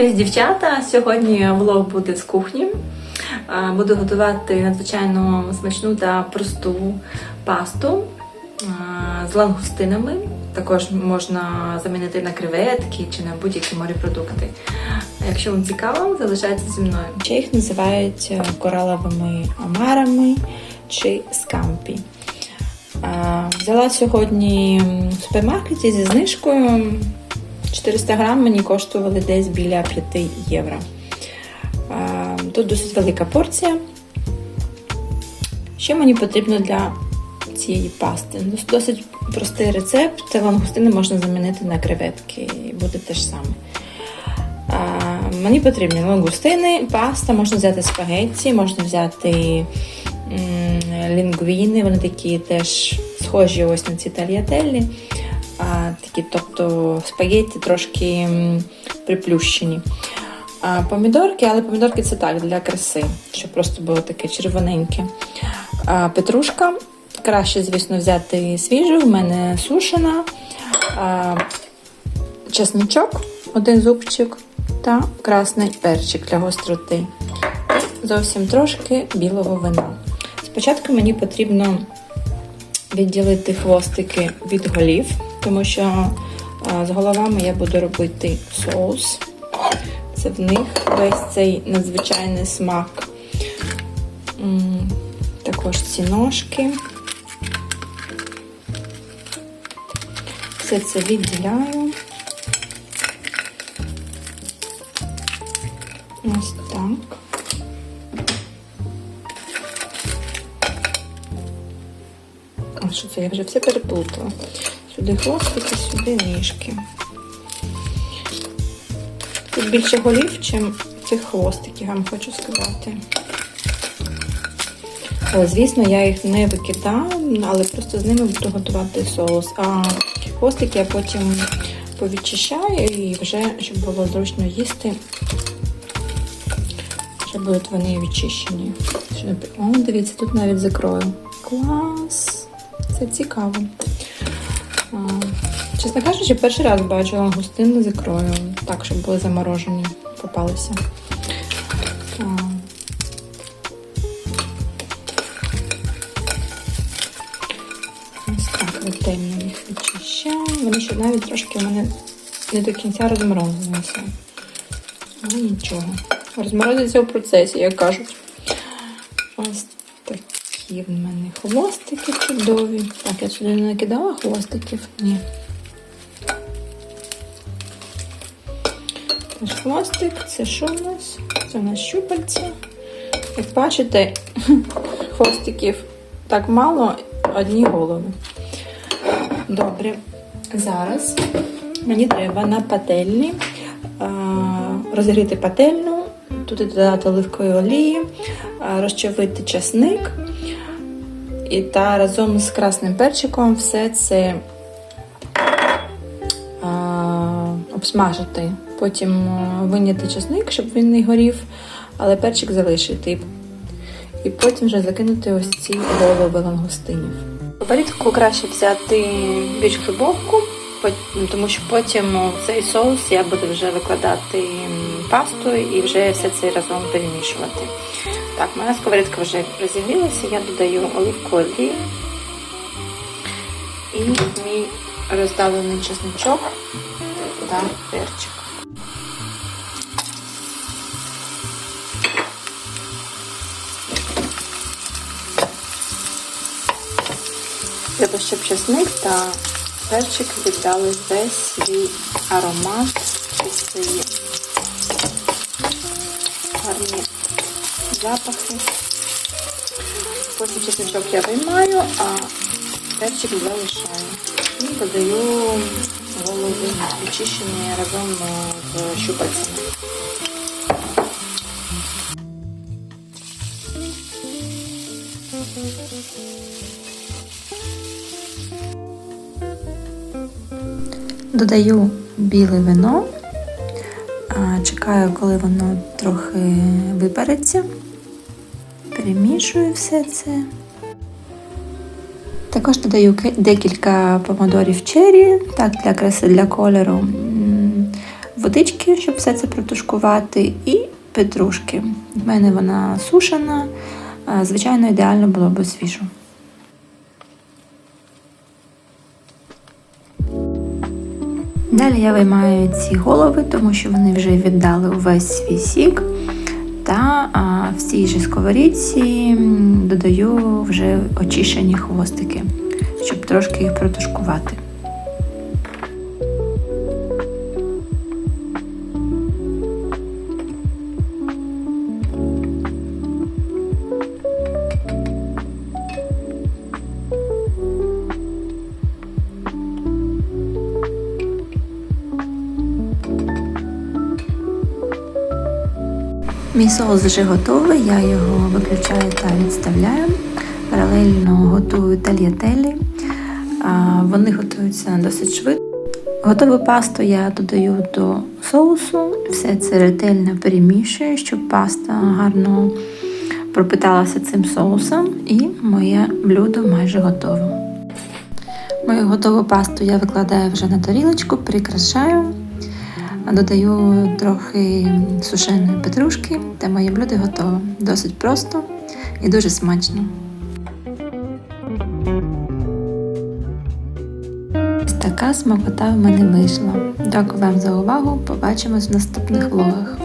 привіт, дівчата! Сьогодні влог буде з кухні. Буду готувати надзвичайно смачну та просту пасту з лангустинами. Також можна замінити на креветки чи на будь-які морепродукти. Якщо вам цікаво, залишайтеся зі мною. Ще їх називають е, кораловими омарами чи скампі. Взяла сьогодні в супермаркеті зі знижкою. 400 грам мені коштували десь біля 5 євро. Тут досить велика порція. Що мені потрібно для цієї пасти? Досить простий рецепт. Лангустини можна замінити на креветки і буде те ж саме. Мені потрібні лангустини, паста, можна взяти спагетті, можна взяти лінгвіни, вони такі теж схожі ось на ці тальятелі. А, такі, тобто спагетті трошки приплющені. А, помідорки, але помідорки це так, для краси, щоб просто було таке червоненьке. А, петрушка. Краще, звісно, взяти свіжу, в мене сушена. А, чесничок, один зубчик та красний перчик для гостроти. І зовсім трошки білого вина. Спочатку мені потрібно відділити хвостики від голів, тому що з головами я буду робити соус. Це в них весь цей надзвичайний смак. Також ці ножки. Все це відділяю. Ось так. А що це? Я вже все переплутала. Сюди хвостики, сюди ніжки. Тут більше голів, чим цих хвостиків, я вам хочу сказати. Звісно, я їх не викидаю, але просто з ними буду готувати соус. А хвостики я потім повідчищаю і вже, щоб було зручно їсти, вже будуть вони відчищені. О, дивіться, тут навіть закрою. Клас! Це цікаво. Чесно кажучи, перший раз бачу лангустини з ікрою. Так, щоб були заморожені, попалися. Ось так ретельно їх відчищаю. Вони ще навіть трошки у мене не до кінця розморозилися. Але нічого. Розморозиться у процесі, як кажуть. Ось такі в мене хвостики чудові. Так, я сюди не накидала хвостиків? Ні. Наш хвостик, це що у нас? Це у нас щупальця. Як бачите, хвостиків так мало, одні голови. Добре. Зараз мені треба на пательні розігріти пательню, туди додати оливкової олії, розчавити часник і та разом з красним перчиком все це а, обсмажити. Потім виняти часник, щоб він не горів, але перчик залишити. І потім вже закинути ось ці голови лангустинів. Порідку краще взяти більш глибоку, тому що потім цей соус я буду вже викладати пасту і вже все це разом перемішувати. Так, моя сковорідка вже розігрілася, я додаю оливку олії і мій роздавлений чесночок та перчик. Треба, щоб чесник та перчик віддали весь свій аромат і свої запахи. Потім чесничок я виймаю, а перчик залишаю. І додаю голови очищені разом з щупальцями. Додаю біле вино, чекаю, коли воно трохи випариться. Перемішую все це. Також додаю декілька помідорів черрі, так, для краси, для кольору. Водички, щоб все це протушкувати, і петрушки. В мене вона сушена. Звичайно, ідеально було б свіжу. Далі я виймаю ці голови, тому що вони вже віддали увесь свій сік. А, в цій же сковорідці додаю вже очищені хвостики, щоб трошки їх протушкувати. Мій соус вже готовий, я його виключаю та відставляю. Паралельно готую тальятелі. Вони готуються досить швидко. Готову пасту я додаю до соусу, все це ретельно перемішую, щоб паста гарно пропиталася цим соусом, і моє блюдо майже готове. Мою готову пасту я викладаю вже на тарілочку, прикрашаю. Додаю трохи сушеної петрушки, та моє блюдо готове. Досить просто і дуже смачно. Така смакота в мене вийшла. Дякую вам за увагу. Побачимось в наступних влогах.